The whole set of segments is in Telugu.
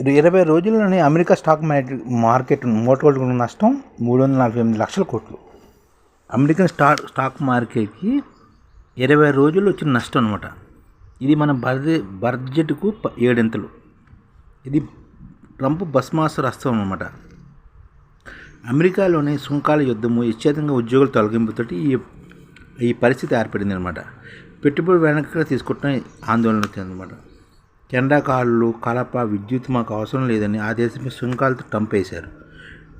ఇరవై రోజుల్లోనే అమెరికా స్టాక్ మార్కెట్ మార్కెట్ నష్టం మూడు వందల నలభై ఎనిమిది లక్షల కోట్లు. అమెరికన్ స్టాక్ స్టాక్ మార్కెట్కి ఇరవై రోజుల్లో వచ్చిన నష్టం అనమాట ఇది మన బడ్జె బడ్జెట్కు ఏడింతలు. ఇది ట్రంప్ భస్మాసుర అస్త్రం అనమాట అమెరికాలోని సుంకాల యుద్ధము నిశ్చేతంగా ఉద్యోగుల తొలగింపుతోటి ఈ ఈ పరిస్థితి ఏర్పడింది అనమాట పెట్టుబడి వెనక్కి తీసుకుంటున్న ఆందోళన వచ్చిందనమాట కెనడా కలప విద్యుత్ మాకు అవసరం లేదని ఆ దేశంపై సుంకాలతో ట్రంప్ వేశారు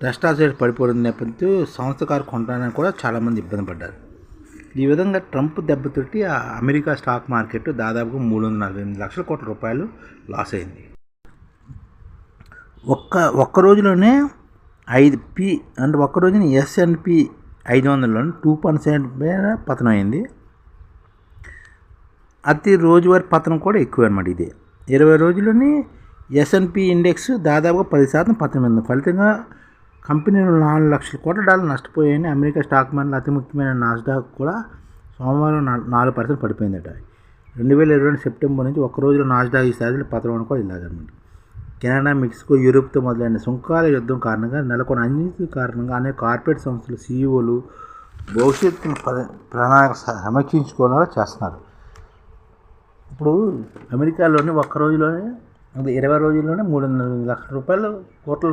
టెస్టాసైడ్ పడిపోయిన నేపథ్యంతో సంస్థకారు కొనడానికి కూడా చాలామంది ఇబ్బంది పడ్డారు. ఈ విధంగా ట్రంప్ దెబ్బతోటి ఆ అమెరికా స్టాక్ మార్కెట్ దాదాపుగా మూడు వందల నలభై ఎనిమిది లక్షల కోట్ల రూపాయలు లాస్ అయింది. ఒక్క ఒక్క రోజులోనే ఐదు పి అంటే ఒక్క రోజున ఎస్ఎన్పి ఐదు వందలలో టూ పర్సెంట్ మీద పతనం అయింది. అతి రోజువారీ పతనం కూడా ఎక్కువ అనమాట ఇది. ఇరవై రోజుల్లోని ఎస్ఎన్పి ఇండెక్స్ దాదాపుగా పది శాతం పతనమైంది. ఫలితంగా కంపెనీలు నాలుగు లక్షల కోట్ల డాలర్లు నష్టపోయాయని అమెరికా స్టాక్ మార్కెట్ అతి ముఖ్యమైన నాస్డాక్ కూడా సోమవారం నాలుగు పర్సెంట్ పడిపోయిందట. రెండు వేల ఇరవై రెండు సెప్టెంబర్ నుంచి ఒక్క రోజులో నాస్డాక్ ఈ స్థాయిలో పతనం కూడా ఇలాగనమాట. కెనడా మెక్సికో యూరోప్తో మొదలైన సుంకాల యుద్ధం కారణంగా నెలకొని అన్నిటి కారణంగా అనేక కార్పొరేట్ సంస్థలు సీఈఓలు భవిష్యత్తు ప్ర- ప్రణాళిక సమీక్షించుకోవడం సమీక్షించుకోవాలని చేస్తున్నారు. ఇప్పుడు అమెరికాలోని ఒక్క రోజులోనే అంటే ఇరవై రోజుల్లోనే మూడు వందల లక్షల రూపాయలు కోట్ల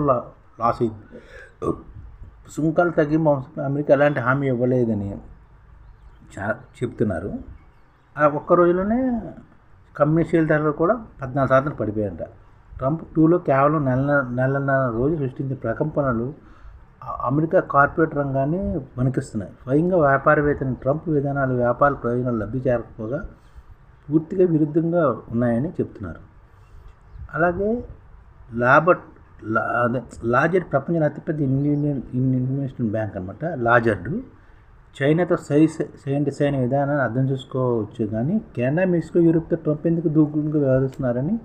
లాస్ అయింది. సుంకాలు తగ్గింపు మాంసం అమెరికా ఎలాంటి హామీ ఇవ్వలేదని చా చెప్తున్నారు. ఆ ఒక్క రోజులోనే కమ్యూనిస్టుల ధరలు కూడా పద్నాలుగు శాతం పడిపోయాయంట. ట్రంప్ టూలో కేవలం నెల నెలన్నర రోజు సృష్టించిన ప్రకంపనలు అమెరికా కార్పొరేట్ రంగాన్ని వణికిస్తున్నాయి. స్వయంగా వ్యాపారవేత్తని ట్రంప్ విధానాలు వ్యాపార ప్రయోజనాలు లబ్ధి చేరకపోగా పూర్తిగా విరుద్ధంగా ఉన్నాయని చెప్తున్నారు. అలాగే లాబర్ట్ లా అదే లాజర్ ప్రపంచంలో అతిపెద్ద ఇండియన్ ఇన్వెస్ట్మెంట్ బ్యాంక్ అనమాట లాజర్డు. చైనాతో సై సైంటి సైన్ విధానాన్ని అర్థం చేసుకోవచ్చు కానీ కెనడా మెక్సికో యూరోప్తో ట్రంప్ ఎందుకు దూకుడుగా వ్యవహరిస్తున్నారని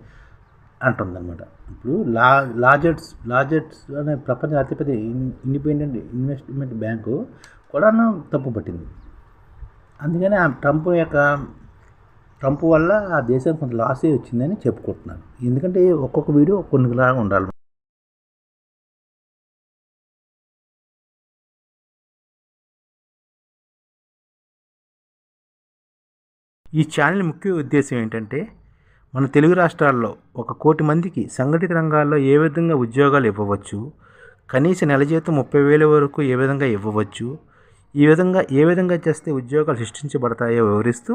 అంటుందన్నమాట. ఇప్పుడు లా లాజర్స్ లాజర్స్ అనే ప్రపంచ అతిపెద్ద ఇన్- ఇండిపెండెంట్ ఇన్వెస్ట్మెంట్ బ్యాంకు కూడా తప్పు పట్టింది అందుకని ఆ ట్రంప్ యొక్క ట్రంప్ వల్ల ఆ దేశానికి కొంత లాసే వచ్చిందని చెప్పుకుంటున్నాను. ఎందుకంటే ఒక్కొక్క వీడియో కొన్నిలాగా ఉండాలి. ఈ ఛానల్ ముఖ్య ఉద్దేశం ఏంటంటే మన తెలుగు రాష్ట్రాల్లో ఒక కోటి మందికి సంఘటిత రంగాల్లో ఏ విధంగా ఉద్యోగాలు ఇవ్వవచ్చు కనీస నెల జీతం ముప్పై వేల వరకు ఏ విధంగా ఇవ్వవచ్చు ఈ విధంగా ఏ విధంగా చేస్తే ఉద్యోగాలు సృష్టించబడతాయో వివరిస్తూ